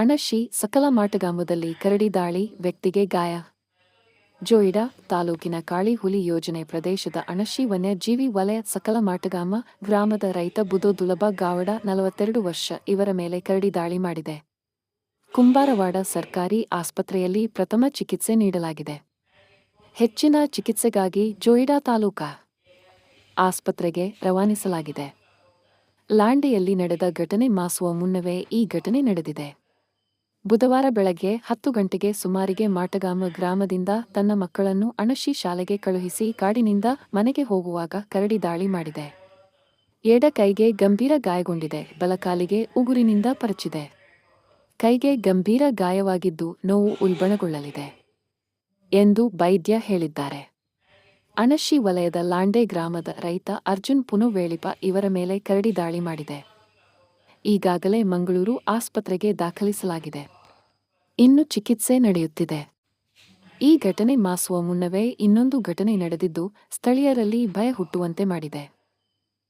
ಅಣಶಿ ಸಕಲ ಮಾಟಗಾಮದಲ್ಲಿ ಕರಡಿ ದಾಳಿ ವ್ಯಕ್ತಿಗೆ ಗಾಯ. ಜೋಯಿಡಾ ತಾಲೂಕಿನ ಕಾಳಿ ಹುಲಿ ಯೋಜನೆ ಪ್ರದೇಶದ ಅಣಶಿ ವನ್ಯಜೀವಿ ವಲಯ ಸಕಲ ಮಾಟಗಾಮ ಗ್ರಾಮದ ರೈತ ಬುಧೋ ದುಲಭ ಗಾವಡ ನಲವತ್ತೆರಡು ವರ್ಷ ಇವರ ಮೇಲೆ ಕರಡಿ ದಾಳಿ ಮಾಡಿದೆ. ಕುಂಬಾರವಾಡ ಸರ್ಕಾರಿ ಆಸ್ಪತ್ರೆಯಲ್ಲಿ ಪ್ರಥಮ ಚಿಕಿತ್ಸೆ ನೀಡಲಾಗಿದೆ. ಹೆಚ್ಚಿನ ಚಿಕಿತ್ಸೆಗಾಗಿ ಜೋಯಿಡಾ ತಾಲೂಕಾ ಆಸ್ಪತ್ರೆಗೆ ರವಾನಿಸಲಾಗಿದೆ. ಲಾಂಡೆಯಲ್ಲಿ ನಡೆದ ಘಟನೆ ಮಾಸುವ ಮುನ್ನವೇ ಈ ಘಟನೆ ನಡೆದಿದೆ. ಬುಧವಾರ ಬೆಳಗ್ಗೆ ಹತ್ತು ಗಂಟೆಗೆ ಸುಮಾರಿಗೆ ಮಾಟಗಾಮ ಗ್ರಾಮದಿಂದ ತನ್ನ ಮಕ್ಕಳನ್ನು ಅಣಶಿ ಶಾಲೆಗೆ ಕಳುಹಿಸಿ ಕಾಡಿನಿಂದ ಮನೆಗೆ ಹೋಗುವಾಗ ಕರಡಿ ದಾಳಿ ಮಾಡಿದೆ. ಎಡ ಕೈಗೆ ಗಂಭೀರ ಗಾಯಗೊಂಡಿದೆ. ಬಲಕಾಲಿಗೆ ಉಗುರಿನಿಂದ ಪರಚಿದೆ. ಕೈಗೆ ಗಂಭೀರ ಗಾಯವಾಗಿದ್ದು ನೋವು ಉಲ್ಬಣಗೊಳ್ಳಲಿದೆ ಎಂದು ವೈದ್ಯ ಹೇಳಿದ್ದಾರೆ. ಅಣಶಿ ವಲಯದ ಲಾಂಡೆ ಗ್ರಾಮದ ರೈತ ಅರ್ಜುನ್ ಪುನುವೇಳಿಪ ಇವರ ಮೇಲೆ ಕರಡಿ ದಾಳಿ ಮಾಡಿದೆ. ಈಗಾಗಲೇ ಮಂಗಳೂರು ಆಸ್ಪತ್ರೆಗೆ ದಾಖಲಿಸಲಾಗಿದೆ. ಇನ್ನು ಚಿಕಿತ್ಸೆ ನಡೆಯುತ್ತಿದೆ. ಈ ಘಟನೆ ಮಾಸುವ ಮುನ್ನವೇ ಇನ್ನೊಂದು ಘಟನೆ ನಡೆದಿದ್ದು ಸ್ಥಳೀಯರಲ್ಲಿ ಭಯ ಹುಟ್ಟುವಂತೆ ಮಾಡಿದೆ.